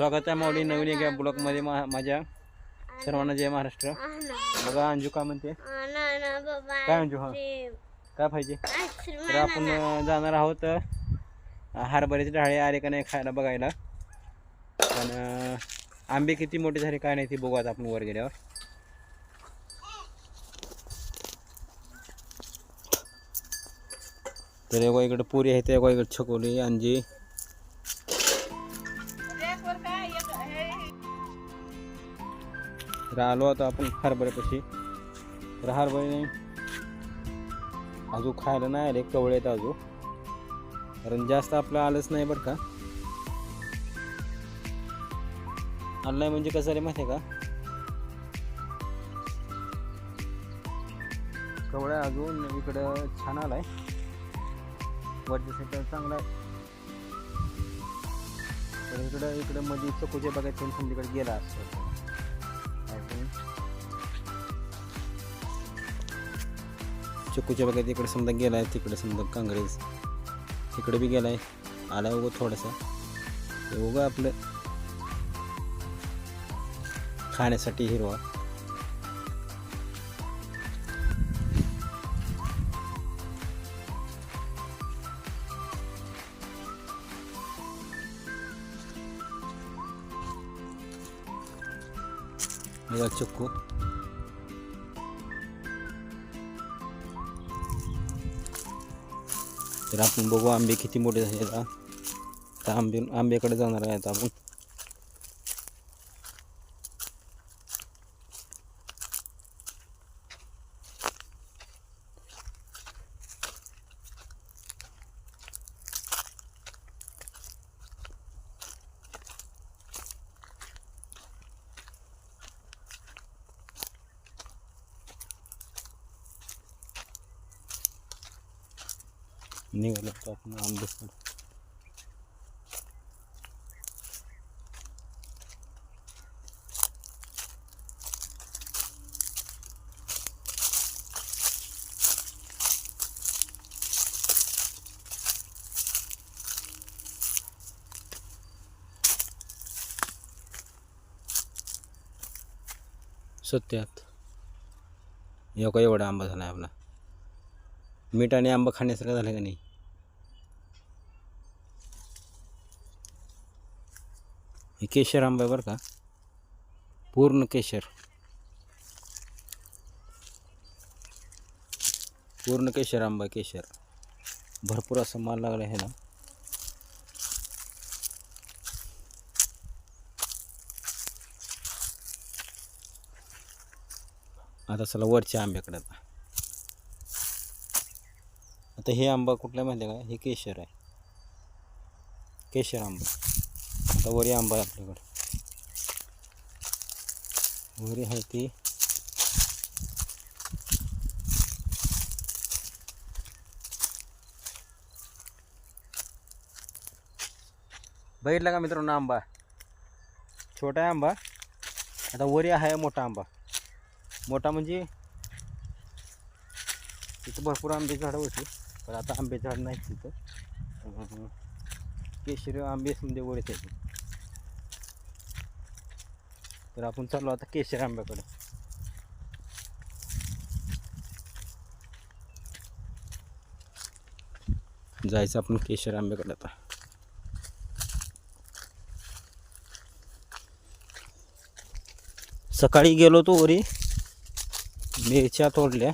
स्वागत आहे माऊली नवीन एका ब्लॉकमध्ये मा माझ्या सर्वांना जय महाराष्ट्र. बघा अंजू का म्हणते? काय अंजू हा? काय पाहिजे? तर आपण जाणार आहोत हरभऱ्याचे डाळे आले का नाही खायला बघायला. पण आंबे किती मोठे झाले काय नाही ते बघू आता आपण वर गेल्यावर. तर एका इकडं पुरी आहे एका इकडं छकोली अंजी. तर आलो आता आपण हरभऱ्यापाशी. तर हरभरे अजून खायला नाही आले कवळे आहेत अजून. कारण जास्त आपलं आलंच नाही बरं का. आलं नाही म्हणजे कसं आले माहिती आहे का? कवळ्या अजून इकडं छान आलाय. वरच्या साईडला चांगला आहे. तर इकडं इकडं मध्ये चकोच्या बघायचं समजीकडे गेला असतो. चिकूच्या बघा तिकडे समजा गेला आहे तिकडे समजा काँग्रेस. तिकडे बी गेलाय आला उगं थोडासा. ते उगं आपलं खाण्यासाठी हिरवा. बघा चिक्कू तर आपण बघू आंबे किती मोठे झाले आता आंबे आंब्याकडे जाणार आहे आता आपण. निघालो आता आपण आंबे सत्यात एवढा एवढा आंबा झाला आपला. मीठ आणि आंबा खाण्यासारखं झालं का नाही? हे केशर आंबा आहे बरं का. पूर्ण केशर. पूर्ण केशर आंबा केशर. भरपूर असा माल लागला आहे ना. आता चला वरच्या आंब्याकडे आता. आता हे आंबा कुठला माहिती आहे का? हे केशर आहे. केशर आंबा. आता वरी आंबा आहे आपल्याकडे. वरी आहे ती. बघितला का मित्रांनो आंबा? छोटा आहे आंबा. आता वरी आहे मोठा आंबा. मोठा म्हणजे तिथं भरपूर आंबे झाडं होती. पण आता आंबे झाड नाही तिथं. केशरी आंबे म्हणजे वळत आहे तर आपण चाललो आता केशर आंब्याकडे. जायचं आपण केशर आंब्याकडे आता. सकाळी गेलो तो वरी. मिरच्या तोडल्या.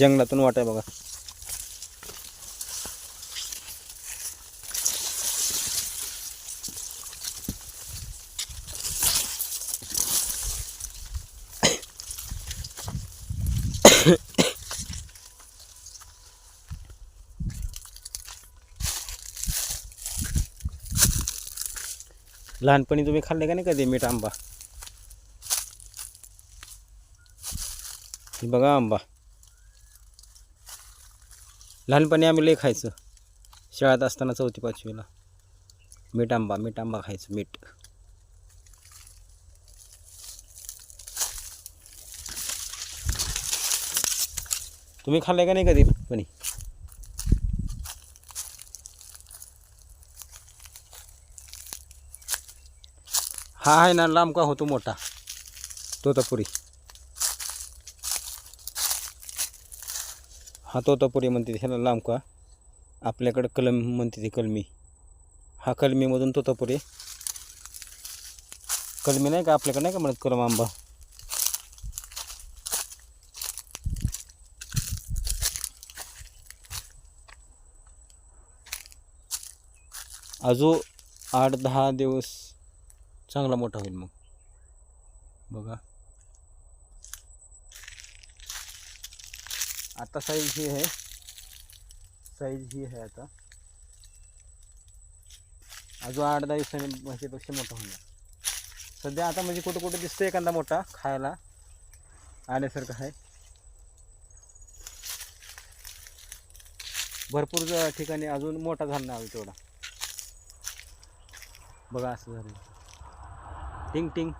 जंगलातून वाट आहे बघा. लहानपणी तुम्ही खाल्ले का नाही कधी मीठ आंबा? बघा आंबा. लहानपणी आम्ही लई खायचं. शाळेत असताना चौथी पाचवीला. मीठ आंबा मीठ आंबा खायचं मीठ. तुम्ही खाल्लाय का नाही कधी पण हा आहे ना लांब का होतो मोठा? तोतापुरी. हा तोतापुरी म्हणते ह्याला लांब का? आपल्याकडं कलम म्हणते ते कलमी. हा कलमीमधून तोतापुरी. कलमी नाही का आपल्याकडे नाही का म्हणत कलम आंबा? अजून आठ दहा दिवस चांगला मोठा होईल मग. बघा. आता साईज ही आहे. साईज ही आहे आता. अजून आठ दहा दिवसांनी म्हशीपेक्षा मोठा होणार. सध्या आता म्हणजे कुठं कुठं दिसतं एखादा मोठा खायला. आल्यासारखं आहे. भरपूर ठिकाणी अजून मोठा झाला नाही तेवढा. बघा असं झालं टिंग टिंग.